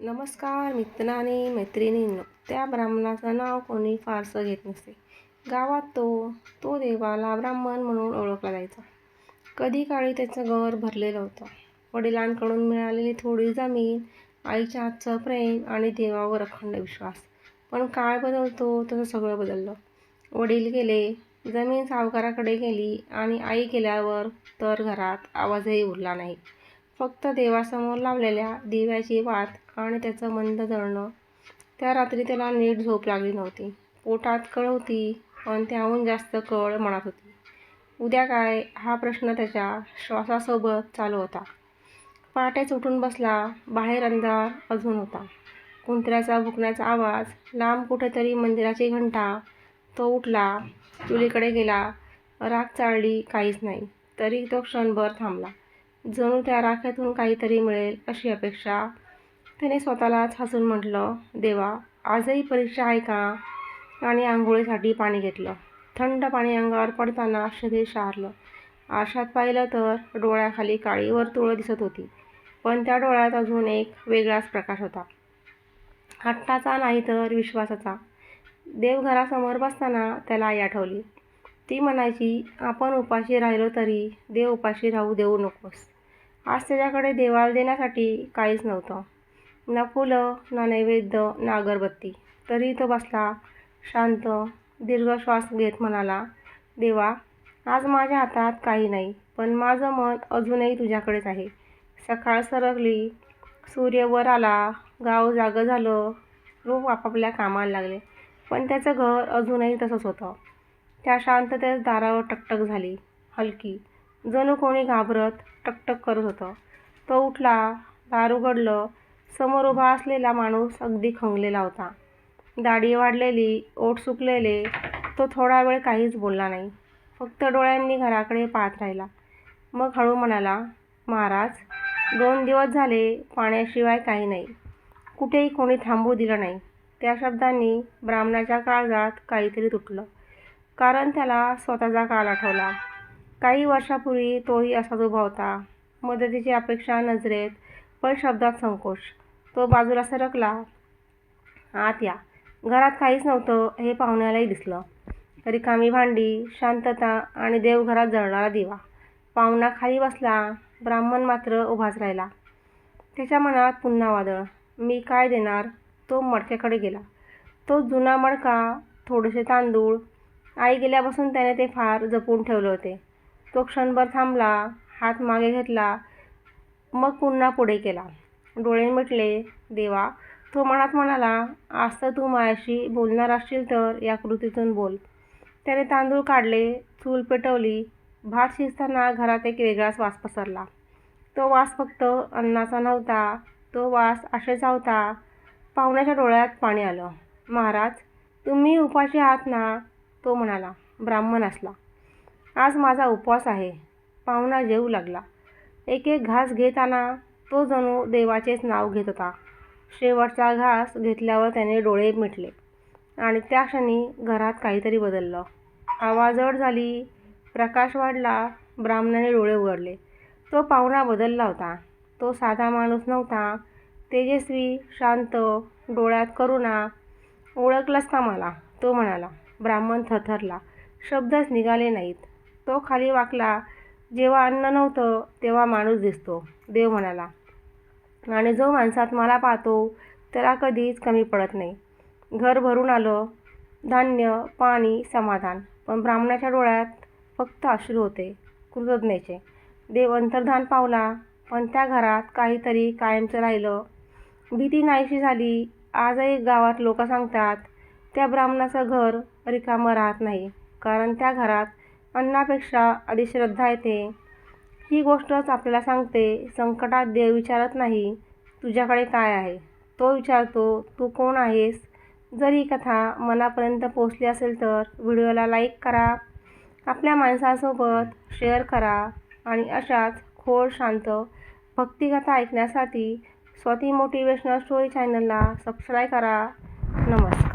नमस्कार मित्रांनी मैत्रिणींनो. त्या ब्राह्मणाचं नाव कोणी फारसं घेत नसे. गावात तो तो देवाला ब्राह्मण म्हणून ओळखला जायचा. कधी काळी त्याचं घर भरलेलं होतं. वडिलांकडून मिळालेली थोडी जमीन आईच्या हातचं प्रेम आणि देवावर अखंड विश्वास. पण काळ बदलतो? तसं सगळं बदललं. वडील गेले जमीन सावकाराकडे गेली आणि आई गेल्यावर तर घरात आवाजही उरला नाही. फक्त देवासमोर लावलेल्या दिव्याची वात आणि त्याचं मंद जळणं. त्या रात्री त्याला नीट झोप लागली नव्हती. पोटात कळ होती पण त्याहून जास्त कळ मनात होती. उद्या काय? हा प्रश्न त्याच्या श्वासासोबत चालू होता. पहाटेच उठून बसला बाहेर अंधार अजून होता. कुंत्र्याचा भुकण्याचा आवाज लांब कुठेतरी मंदिराची घंटा तो उठला चुलीकडे गेला राग चाळली काहीच नाही. तरी तो क्षणभर थांबला. जणू त्या राख्यातून काहीतरी मिळेल अशी अपेक्षा. त्याने स्वतःलाच हसून म्हटलं देवा आजही परीक्षा आहे का? आणि आंघोळीसाठी पाणी घेतलं. थंड पाणी अंगावर पडताना शरीर शारलं. आरशात पाहिलं तर डोळ्याखाली काळी वर्तुळं दिसत होती पण त्या डोळ्यात अजून एक वेगळाच प्रकाश होता. हट्टाचा नाही तर विश्वासाचा. देवघरासमोर बसताना त्याला आई आठवली. ती म्हणायची आपण उपाशी राहिलो तरी देव उपाशी राहू देऊ नकोस. आज त्याच्याकडे देवाला देण्यासाठी काहीच नव्हतं. ना फुलं ना नैवेद्य ना अगरबत्ती. तरी तो बसला शांत दीर्घ श्वास घेत म्हणाला देवा आज माझ्या हातात काही नाही पण माझं मन अजूनही तुझ्याकडेच आहे. सकाळ सरकली सूर्य वर आला गाव जागं झालं लोक आपापल्या कामाला लागले पण त्याचं घर अजूनही तसंच होतं. त्या शांततेत दारावर टकटक झाली हलकी. जणू कोणी घाबरत टकटक करत होतं. तो उठला दार उघडलं समोर उभा असलेला माणूस अगदी खंगलेला होता. दाढी वाढलेली ओठ सुकलेले तो थोडा वेळ काहीच बोलला नाही. फक्त डोळ्यांनी घराकडे पाहत राहिला. मग हळू म्हणाला महाराज दोन दिवस झाले पाण्याशिवाय काही नाही. कुठेही कोणी थांबू दिलं नाही. त्या शब्दांनी ब्राह्मणाच्या काळजात काहीतरी तुटलं. कारण त्याला स्वतःचा काळ आठवला. काही वर्षापूर्वी तोही असाच उभा होता. मदतीची अपेक्षा नजरेत पण शब्दात संकोच. तो बाजूला सरकला. आत या. घरात काहीच नव्हतं हे पाहुण्यालाही दिसलं. रिकामी भांडी शांतता आणि देवघरात जळणारा दिवा. पाहुणा खाली बसला. ब्राह्मण मात्र उभाच राहिला. त्याच्या मनात पुन्हा वादळ. मी काय देणार? तो मडक्याकडे गेला. तो जुना मडका थोडेसे तांदूळ. आई गेल्यापासून त्याने ते फार जपून ठेवले होते. तो क्षणभर थांबला हात मागे घेतला मग पुन्हा पुढे केला. डोळे मिटले. देवा तो मनात म्हणाला आज तर तू माझ्याशी बोलणार असशील तर या कृतीतून बोल. त्याने तांदूळ काढले चूल पेटवली भात शिजताना घरात एक वेगळाच वास पसरला. तो वास फक्त अन्नाचा नव्हता तो वास आशेचा होता. पाहुण्याच्या डोळ्यात पाणी आलं. महाराज तुम्ही उपाशी आहात ना? तो म्हणाला. ब्राह्मण असला. आज माझा उपवास आहे. पाहुणा जेवू लागला. एक एक घास घेताना तो जणू देवाचेच नाव घेत होता. शेवटचा घास घेतल्यावर त्याने डोळे मिटले आणि त्या क्षणी घरात काहीतरी बदललं. हवा जड झाली. प्रकाश वाढला. ब्राह्मणाने डोळे उघडले. तो पाहुणा बदलला होता. तो साधा माणूस नव्हता. तेजस्वी शांत डोळ्यात करुणा. ओळखलास का मला? तो म्हणाला. ब्राह्मण थरथरला. शब्दच निघाले नाहीत. तो खाली वाकला. जेव्हा अन्न नव्हतं तेव्हा माणूस दिसतो. देव म्हणाला आणि जो माणसात मला पाहतो त्याला कधीच कमी पडत नाही. घर भरून आलं. धान्य पाणी समाधान. पण ब्राह्मणाच्या डोळ्यात फक्त अश्रू होते कृतज्ञेचे. देव अंतर्धान पावला पण त्या घरात काहीतरी कायमचं राहिलं. भीती नाहीशी झाली. आजही गावात लोक सांगतात त्या ब्राह्मणाचं घर रिकामं राहत नाही कारण त्या घरात अन्नापेक्षा आधी श्रद्धा येते. ही गोष्टच आपल्याला सांगते संकटात देव विचारत नाही तुझ्याकडे काय आहे? तो विचारतो तू कोण आहेस? जर ही कथा मनापर्यंत पोचली असेल तर व्हिडिओला लाईक करा आपल्या माणसासोबत शेअर करा आणि अशाच खोल शांत भक्तिकथा ऐकण्यासाठी स्वाती मोटिवेशनल स्टोरी चॅनलला सबस्क्राईब करा. नमस्कार.